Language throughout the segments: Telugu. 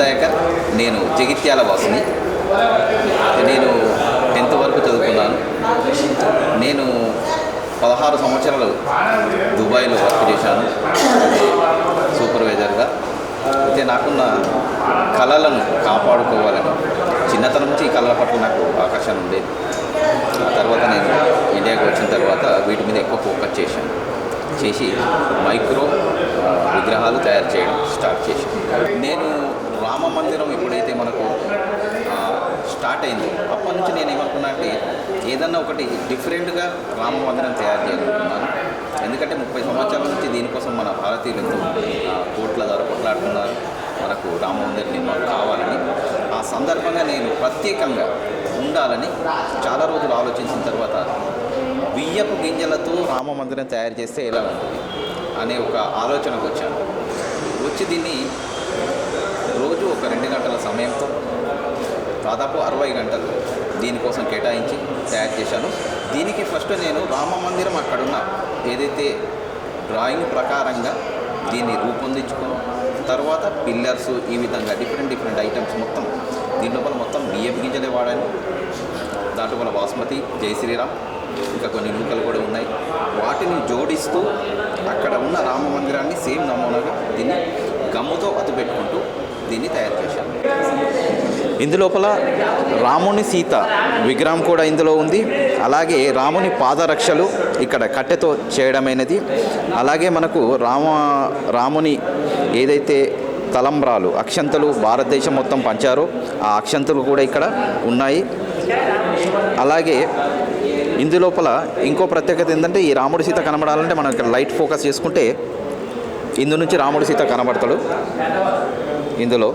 పేరు నేను జగిత్యాల వాసిని. నేను టెన్త్ వరకు చదువుకున్నాను. నేను పదహారు సంవత్సరాలు దుబాయ్లో వర్క్ చేశాను సూపర్వైజర్గా. అయితే నాకున్న కళలను కాపాడుకోవాలని చిన్నతనం నుంచి ఈ కళల పట్ల నాకు ఆకర్షణ ఉండేది. ఆ తర్వాత నేను ఇండియాకి వచ్చిన తర్వాత వీటి మీద ఎక్కువ ఫోకస్ చేశాను. చేసి మైక్రో విగ్రహాలు తయారు చేయడం స్టార్ట్ చేశాను. నేను మందిరం ఎప్పుడైతే మనకు స్టార్ట్ అయింది అప్పటి నుంచి నేను ఏమనుకున్నా అంటే ఏదన్నా ఒకటి డిఫరెంట్గా రామ మందిరం తయారు చేయాలనుకున్నాను. ఎందుకంటే ముప్పై సంవత్సరాల నుంచి దీనికోసం మన భారతీయులు ఎంతో కోట్ల ద్వారా కొట్లాడుతున్నారు. మనకు రామ మందిర నిర్మాణం కావాలని. ఆ సందర్భంగా నేను ప్రత్యేకంగా ఉండాలని చాలా రోజులు ఆలోచించిన తర్వాత బియ్యపు గింజలతో రామ మందిరం తయారు చేస్తే ఎలా ఉంటుంది? అనే ఒక ఆలోచనకు వచ్చాను. వచ్చి దీన్ని రోజు ఒక రెండు గంటల సమయంతో దాదాపు అరవై గంటలు దీనికోసం కేటాయించి తయారు చేశాను. దీనికి ఫస్ట్ నేను రామ మందిరం అక్కడున్న ఏదైతే డ్రాయింగ్ ప్రకారంగా దీన్ని రూపొందించుకుని తర్వాత పిల్లర్స్ ఈ విధంగా డిఫరెంట్ డిఫరెంట్ ఐటమ్స్ మొత్తం దీని లోపల మొత్తం బియ్యం గింజలే వాడాను. దాంట్లో మన బాస్మతి జై శ్రీరామ్ ఇంకా కొన్ని నూకలు కూడా ఉన్నాయి. వాటిని జోడిస్తూ అక్కడ ఉన్న రామ మందిరాన్ని సేమ్ నమూనాగా దీన్ని గమ్ముతో అతుపెట్టుకుంటూ దీన్ని తయారు చేశాను ఇందులోపల రాముని సీత విగ్రహం కూడా ఇందులో ఉంది. అలాగే రాముని పాదరక్షలు ఇక్కడ కట్టెతో చేయడమైనది. అలాగే మనకు రామ రాముని ఏదైతే తలంబ్రాలు అక్షంతలు భారతదేశం మొత్తం పంచారో ఆ అక్షంతలు కూడా ఇక్కడ ఉన్నాయి. అలాగే ఇందులోపల ఇంకో ప్రత్యేకత ఏంటంటే ఈ రాముడి సీత కనబడాలంటే మనం ఇక్కడ లైట్ ఫోకస్ చేసుకుంటే ఇందు నుంచి రాముడి సీత కనబడతాడు. ఇందులో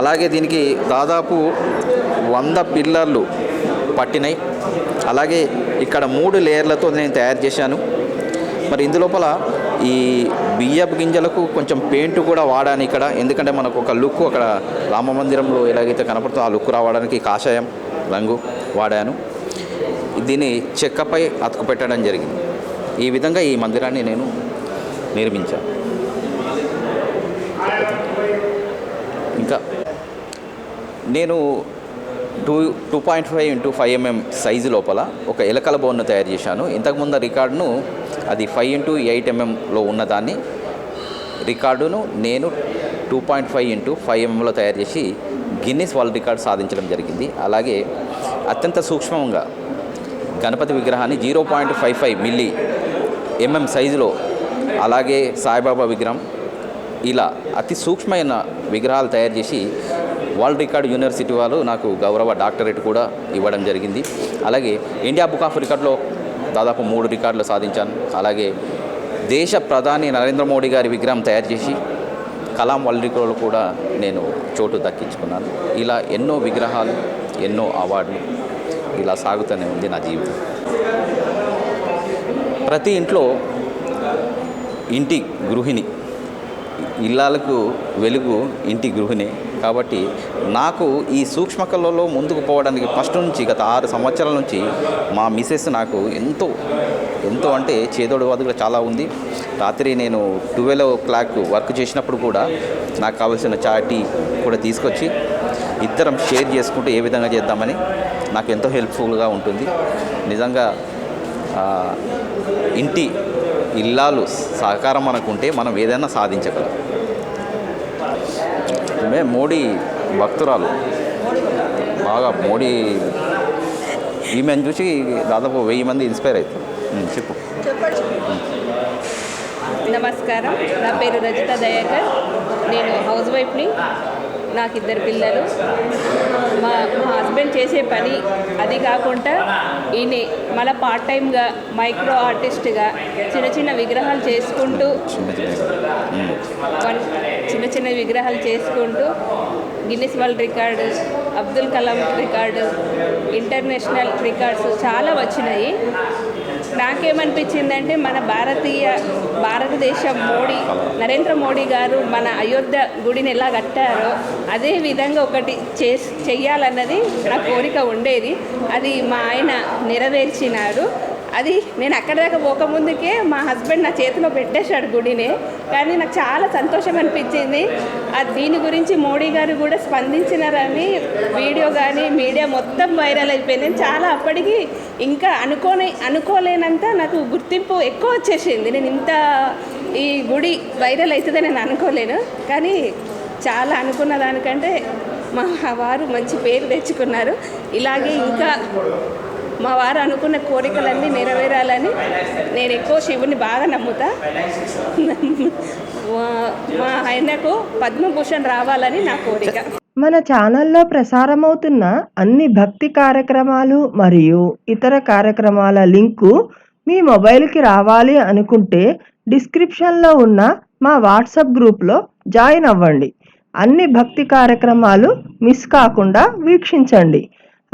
అలాగే దీనికి దాదాపు వంద పిల్లర్లు పట్టినాయి. అలాగే ఇక్కడ మూడు లేయర్లతో నేను తయారు చేశాను. మరి ఇందులోపల ఈ బియ్యపు గింజలకు కొంచెం పెయింట్ కూడా వాడాను ఇక్కడ. ఎందుకంటే మనకు ఒక లుక్ అక్కడ రామ మందిరంలో ఎలాగైతే కనపడుతుందో ఆ లుక్ రావడానికి కాషాయం రంగు వాడాను. దీన్ని చెక్కపై అతుకు పెట్టడం జరిగింది. ఈ విధంగా ఈ మందిరాన్ని నేను నిర్మించాను ఇంకా నేను two two point five into five MM size లోపల ఒక ఎలకల బోన్ను తయారు చేశాను. ఇంతకుముందు రికార్డును అది ఫైవ్ ఇంటూ ఎయిట్ ఎంఎంలో ఉన్నదాన్ని రికార్డును నేను two point five into five ఎంఎంలో తయారు చేసి గిన్నిస్ వరల్డ్ రికార్డ్ సాధించడం జరిగింది. అలాగే అత్యంత సూక్ష్మంగా గణపతి విగ్రహాన్ని zero point five five milli MM సైజులో అలాగే సాయిబాబా విగ్రహం ఇలా అతి సూక్ష్మమైన విగ్రహాలు తయారు చేసి వరల్డ్ రికార్డ్ యూనివర్సిటీ వాళ్ళు నాకు గౌరవ డాక్టరేట్ కూడా ఇవ్వడం జరిగింది. అలాగే ఇండియా బుక్ ఆఫ్ రికార్డులో దాదాపు మూడు రికార్డులు సాధించాను. అలాగే దేశ ప్రధాని నరేంద్ర మోడీ గారి విగ్రహం తయారు చేసి కలాం వరల్డ్ రికార్డులు కూడా నేను చోటు దక్కించుకున్నాను. ఇలా ఎన్నో విగ్రహాలు ఎన్నో అవార్డులు ఇలా సాగుతూనే ఉంది నా జీవితం. ప్రతి ఇంట్లో ఇంటి గృహిణి ఇల్లాలకు వెలుగు ఇంటి గృహిణి కాబట్టి నాకు ఈ సూక్ష్మ కళలో ముందుకు పోవడానికి ఫస్ట్ నుంచి గత ఆరు సంవత్సరాల నుంచి మా మిసెస్ నాకు ఎంతో ఎంతో అంటే చేదోడు వాదుగా చాలా ఉంది. రాత్రి నేను ట్వెల్వ్ ఓ క్లాక్ వర్క్ చేసినప్పుడు కూడా నాకు కావాల్సిన చాయ్ టీ కూడా తీసుకొచ్చి ఇద్దరం షేర్ చేసుకుంటూ ఏ విధంగా చేద్దామని నాకు ఎంతో హెల్ప్ఫుల్గా ఉంటుంది. నిజంగా ఇంటి ఇల్లాలు సహకారం మనకుంటే మనం ఏదైనా సాధించగలం. మే మోడీ భక్తురాలు. బాగా మోడీ ఈమెను చూసి దాదాపు వెయ్యి మంది ఇన్స్పైర్ అవుతారు చెప్పు. నమస్కారం. నా పేరు రజిత దయాకర్. నేను హౌస్ వైఫ్ని నాకు ఇద్దరు పిల్లలు. మా మా హస్బెండ్ చేసే పని అది కాకుండా ఈయన మన పార్ట్ టైంగా మైక్రో ఆర్టిస్ట్గా చిన్న చిన్న విగ్రహాలు చేసుకుంటూ చిన్న చిన్న విగ్రహాలు చేసుకుంటూ Guinness world record Abdul Kalam record international records చాలా వచ్చినాయి. నాకేమనిపించిందంటే మన భారతీయ భారతదేశం మోడీ నరేంద్ర మోడీ గారు మన అయోధ్య గుడిని ఎలా కట్టారో అదే విధంగా ఒకటి చే చెయ్యాలన్నది నా కోరిక ఉండేది. అది మా ఆయన నెరవేర్చినారు అది నేను అక్కడ దాకా పోకముందుకే మా హస్బెండ్ నా చేతిలో పెట్టేశాడు గుడిని. కానీ నాకు చాలా సంతోషం అనిపించింది. అది దీని గురించి మోడీ గారు కూడా స్పందించినారని వీడియో కానీ మీడియా మొత్తం వైరల్ అయిపోయింది. చాలా అప్పటికి ఇంకా అనుకోని అనుకోలేనంత నాకు గుర్తింపు ఎక్కువ వచ్చేసింది. నేను ఇంత ఈ గుడి వైరల్ అవుతుందని నేను అనుకోలేను. కానీ చాలా అనుకున్న దానికంటే మా వారు మంచి పేరు తెచ్చుకున్నారు. ఇలాగే ఇంకా మా వారు అనుకున్న కోరికలన్నీ నెరవేరాలని నేను ఎక్కువ శివుని బాగా నమ్ముతా. మా- ఆయనకు పద్మభూషణ్ రావాలని నా కోరిక. మన ఛానల్లో ప్రసారమవుతున్న అన్ని భక్తి కార్యక్రమాలు మరియు ఇతర కార్యక్రమాల లింకు మీ మొబైల్కి రావాలి అనుకుంటే డిస్క్రిప్షన్లో ఉన్న మా వాట్సాప్ గ్రూప్లో జాయిన్ అవ్వండి. అన్ని భక్తి కార్యక్రమాలు మిస్ కాకుండా వీక్షించండి.